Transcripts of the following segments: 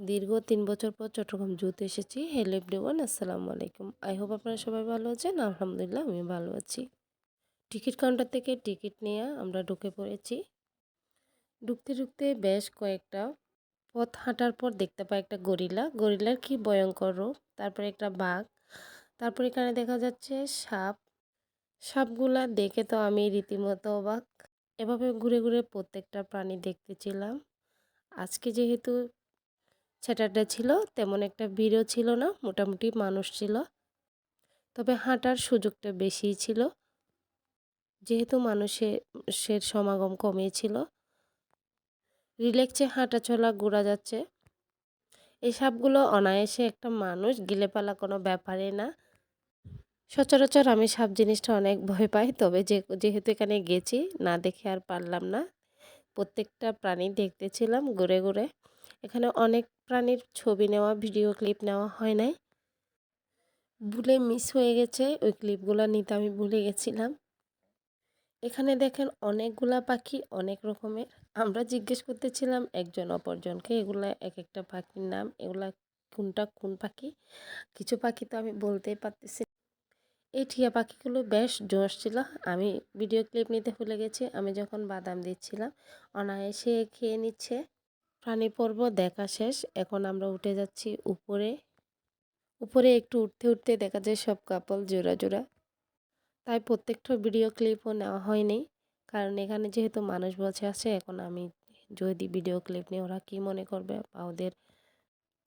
দীর্ঘ তিন বছর পর চট্টগ্রাম জুতে এসেছি। হ্যালো এভরিওয়ান আসসালামু আলাইকুম। আই হোপ আপনারা সবাই ভালো আছেন। আলহামদুলিল্লাহ আমি ভালো আছি। টিকিট কাউন্টার থেকে টিকিট নিয়ে আমরা ঢুকে পড়েছি। ঢুকতে ঢুকতে বেশ কয়েকটা পথ হাঁটার পর দেখতে পাই একটা গরিলা। গরিলার কি ভয়ঙ্কর রূপ। তারপরে একটা বাঘ। তারপর এখানে দেখা যাচ্ছে সাপ। সাপগুলা দেখে তো আমি রীতিমতো অবাক। এভাবে ঘুরে ঘুরে প্রত্যেকটা প্রাণী দেখতেছিলাম আজকে যেহেতু স্যাটারডে ছিল, তেমন একটা ভিড়ও ছিল না, মোটামুটি মানুষ ছিল। তবে হাঁটার সুযোগটা বেশিই ছিল। যেহেতু মানুষের সমাগম কমিয়েছিল রিল্যাক্সে হাঁটা চলা ঘোরা যাচ্ছে। এই সাপগুলো অনায়াসে একটা মানুষ গিলে পালা কোনো ব্যাপারে না। সচরাচর আমি সাপ জিনিসটা অনেক ভয় পাই, তবে যে, যেহেতু এখানে গেছি, না দেখে আর পারলাম না। প্রত্যেকটা প্রাণী দেখতেছিলাম ঘুরে ঘুরে। এখানে অনেক প্রাণীর ছবি নেওয়া, ভিডিও ক্লিপ নেওয়া হয় নাই। ভুলে মিস হয়ে গেছে, ওই ক্লিপগুলো নিতে আমি ভুলে গেছিলাম। এখানে দেখেন অনেকগুলা পাখি অনেক রকমের। আমরা জিজ্ঞেস করতেছিলাম একজন অপরজনকে, এগুলা এক একটা পাখির নাম? এগুলা কোনটা কোন পাখি? কিছু পাখি তো আমি বলতেই পারতেছি এই টিয়া পাখিগুলো বেশ জোশ ছিল। আমি ভিডিও ক্লিপ নিতে ভুলে গেছি। আমি যখন বাদাম দিচ্ছিলাম, অনায়াসে খেয়ে নিচ্ছে। প্রাণী পর্ব দেখা শেষ। এখন আমরা উঠে যাচ্ছি উপরে। উপরে একটু উঠতে উঠতে দেখা যায় সব কাপল জোড়া জোড়া। তাই প্রত্যেকটা ভিডিও ক্লিপও নেওয়া হয়নি। কারণ এখানে যেহেতু মানুষ বসে আছে, এখন আমি যদি ভিডিও ক্লিপ নিয়ে ওরা কী মনে করবে বা ওদের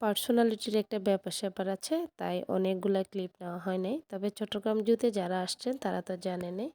পার্সোনালিটির একটা ব্যাপার স্যাপার আছে, তাই অনেকগুলো ক্লিপ নেওয়া হয় নাই তবে চট্টগ্রাম জুতে যারা আসছেন, তারা তো জানেনই